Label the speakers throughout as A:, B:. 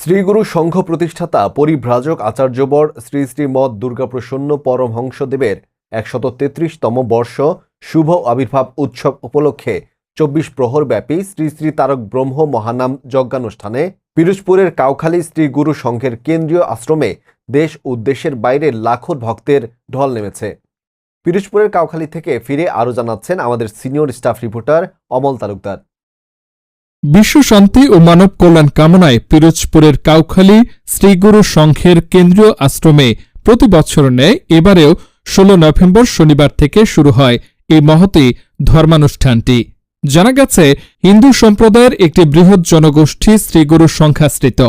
A: শ্রীগুরু সংঘ প্রতিষ্ঠাতা পরিভ্রাজক আচার্যবর শ্রী শ্রী মদ দুর্গাপ্রসন্ন পরমহংসদেবের একশত তেত্রিশতম বর্ষ শুভ আবির্ভাব উৎসব উপলক্ষে চব্বিশ প্রহরব্যাপী শ্রী শ্রী তারক ব্রহ্ম মহানাম যজ্ঞানুষ্ঠানে পিরোজপুরের কাউখালী শ্রী গুরু সংঘের কেন্দ্রীয় আশ্রমে দেশ ও দেশের বাইরে লাখো ভক্তের ঢল নেমেছে। পিরোজপুরের কাউখালী থেকে ফিরে আরও জানাচ্ছেন আমাদের senior staff reporter Amal Talukdar.
B: বিশ্ব শান্তি ও মানব কল্যাণ কামনায় পিরোজপুরের কাউখালী শ্রীগুরু সংঘের কেন্দ্রীয় আশ্রমে প্রতি বছর ন্যায় এবারেও ষোলো নভেম্বর শনিবার থেকে শুরু হয় এই মহতি ধর্মানুষ্ঠানটি। জানা গেছে, হিন্দু সম্প্রদায়ের একটি বৃহৎ জনগোষ্ঠী শ্রীগুরু সংখ্যাশ্রিত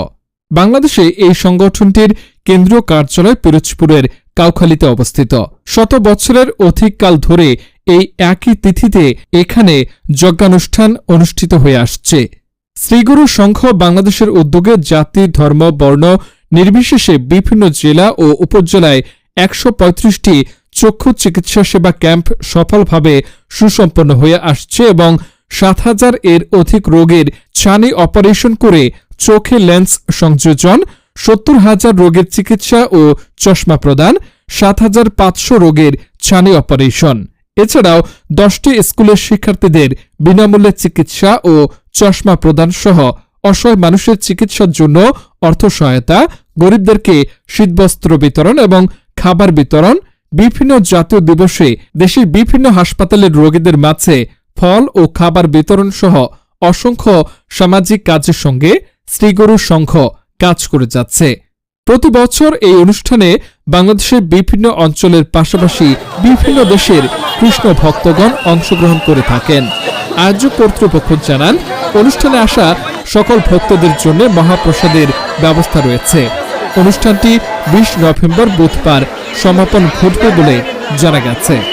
B: বাংলাদেশে এই সংগঠনটির কেন্দ্রীয় কার্যালয় পিরোজপুরের কাউখালীতে অবস্থিত। শত বছরের অধিককাল ধরে এই একই তিথিতে এখানে যজ্ঞানুষ্ঠান অনুষ্ঠিত হয়ে আসছে। শ্রীগুরু সংঘ বাংলাদেশের উদ্যোগে জাতি, ধর্ম, বর্ণ নির্বিশেষে বিভিন্ন জেলা ও উপজেলায় একশো পঁয়ত্রিশটি চক্ষু চিকিৎসা সেবা ক্যাম্প সফলভাবে সুসম্পন্ন হয়ে আসছে এবং সাত হাজার এর অধিক রোগের ছানি অপারেশন করে চোখে লেন্স সংযোজন, সত্তর হাজার রোগের চিকিৎসা ও চশমা প্রদান, সাত হাজার পাঁচশো রোগের ছানি অপারেশন। এছাড়াও দশটি স্কুলের শিক্ষার্থীদের বিনামূল্যে চিকিৎসা ও চশমা প্রদান সহ অসহায় মানুষের চিকিৎসার জন্য অর্থ সহায়তা, গরিবদেরকে শীতবস্ত্র বিতরণ এবং খাবার বিতরণ, বিভিন্ন জাতীয় দিবসে দেশের বিভিন্ন হাসপাতালের রোগীদের মাঝে ফল ও খাবার বিতরণ সহ অসংখ্য সামাজিক কাজের সঙ্গে শ্রীগুরু সংঘ কাজ করে যাচ্ছে। প্রতি বছর এই অনুষ্ঠানে বাংলাদেশের বিভিন্ন অঞ্চলের পাশাপাশি বিভিন্ন দেশের কৃষ্ণ ভক্তগণ অংশগ্রহণ করে থাকেন। আয়োজক কর্তৃপক্ষ জানান, অনুষ্ঠানে আসা সকল ভক্তদের জন্য মহাপ্রসাদের ব্যবস্থা রয়েছে। অনুষ্ঠানটি বিশ নভেম্বর বুধবার সমাপন ঘটবে বলে জানা গেছে।